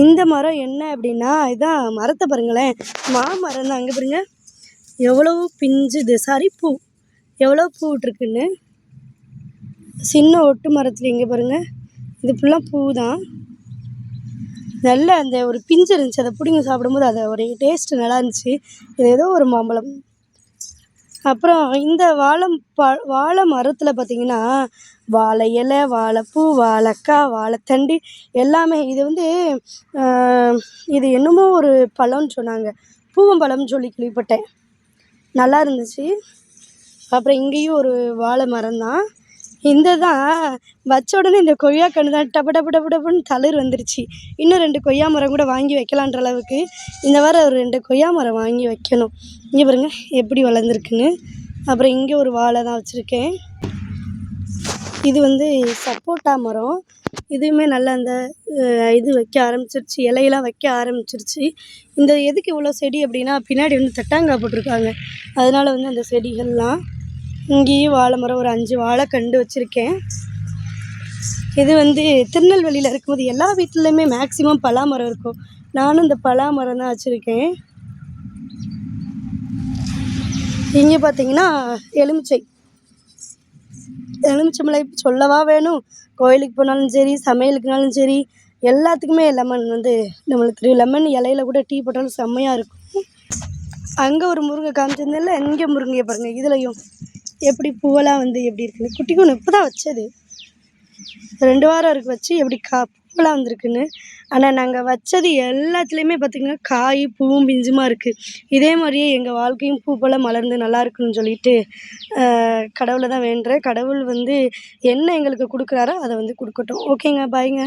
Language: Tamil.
இந்த மரம் என்ன அப்படின்னா இதான் மரத்தை பாருங்களேன். மாமரம் தான். அங்கே பாருங்க. எவ்வளோ பிஞ்சு இது சாரி பூ. எவ்வளோ பூ விட்ருக்குன்னு சின்ன ஒட்டு மரத்தில் இங்கே பாருங்க. இது ஃபுல்லாக பூ தான் நல்ல அந்த ஒரு பிஞ்சு இருந்துச்சு. அதை பிடிங்க சாப்பிடும்போது அது ஒரு டேஸ்ட்டு நல்லா இருந்துச்சு. இது ஏதோ ஒரு மாம்பழம். அப்புறம் இந்த வாழை ப வாழை மரத்தில் பார்த்தீங்கன்னா வாழை இலை வாழைப்பூ வாழைக்காய் வாழைத்தண்டு எல்லாமே இது வந்து இது என்னமோ ஒரு பழம்னு சொன்னாங்க. பூவம்பழம்னு சொல்லி கேள்விப்பட்டேன். நல்லா இருந்துச்சு. அப்புறம் இங்கேயும் ஒரு வாழை மரம் தான் இந்த தான் வச்ச உடனே இந்த கொய்யா கன்று தான் டப டப டப டபுன்னு தளிர் வந்துருச்சு. இன்னும் ரெண்டு கொய்யா மரம் கூட வாங்கி வைக்கலான்ற அளவுக்கு இந்த வாரம் ஒரு ரெண்டு கொய்யா மரம் வாங்கி வைக்கணும். இங்கே பாருங்க எப்படி வளர்ந்துருக்குன்னு. அப்புறம் இங்கே ஒரு வாழை தான் வச்சுருக்கேன். இது வந்து சப்போட்டா மரம். இதுவுமே நல்லா அந்த இது வைக்க ஆரம்பிச்சிருச்சு இலையெல்லாம் வைக்க ஆரம்பிச்சிருச்சு. இந்த எதுக்கு இவ்வளோ செடி அப்படின்னா பின்னாடி வந்து தட்டாங்காய் போட்டிருக்காங்க. அதனால வந்து அந்த செடிகள்லாம் இங்கேயும் வாழை மரம் ஒரு அஞ்சு வாழை கண்டு வச்சுருக்கேன். இது வந்து திருநெல்வேலியில் இருக்கும்போது எல்லா வீட்லேயுமே மேக்ஸிமம் பலா மரம் இருக்கும். நானும் இந்த பலா மரம் தான் வச்சுருக்கேன். இங்கே பார்த்தீங்கன்னா எலுமிச்சை. எலுமிச்சை சொல்லவா வேணும்? கோயிலுக்கு போனாலும் சரி சமையலுக்குனாலும் சரி எல்லாத்துக்குமே லெமன் வந்து நம்மளுக்கு தெரியும். லெமன் இலையில கூட டீ போட்டாலும் செம்மையாக இருக்கும். அங்கே ஒரு முருங்கை காமிச்சிருந்தேன்ல இங்கே முருங்கையை பாருங்கள் இதுலேயும் எப்படி பூவெல்லாம் வந்து எப்படி இருக்குன்னு குட்டி ஒன்று இப்போ தான் வச்சது. ரெண்டு வாரம் இருக்கு வச்சு எப்படி கா பூவெல்லாம் வந்திருக்குன்னு. ஆனால் நாங்கள் வச்சது எல்லாத்துலேயுமே பார்த்திங்கன்னா காய் பூவும் பிஞ்சுமா இருக்குது இதே மாதிரியே எங்கள் வாழ்க்கையும் பூ போல் மலர்ந்து நல்லா இருக்குன்னு சொல்லிட்டு கடவுளை தான் வேண்டுறேன். கடவுள் வந்து என்ன எங்களுக்கு கொடுக்குறாரோ அதை வந்து கொடுக்கட்டும். ஓகேங்க பாய்ங்க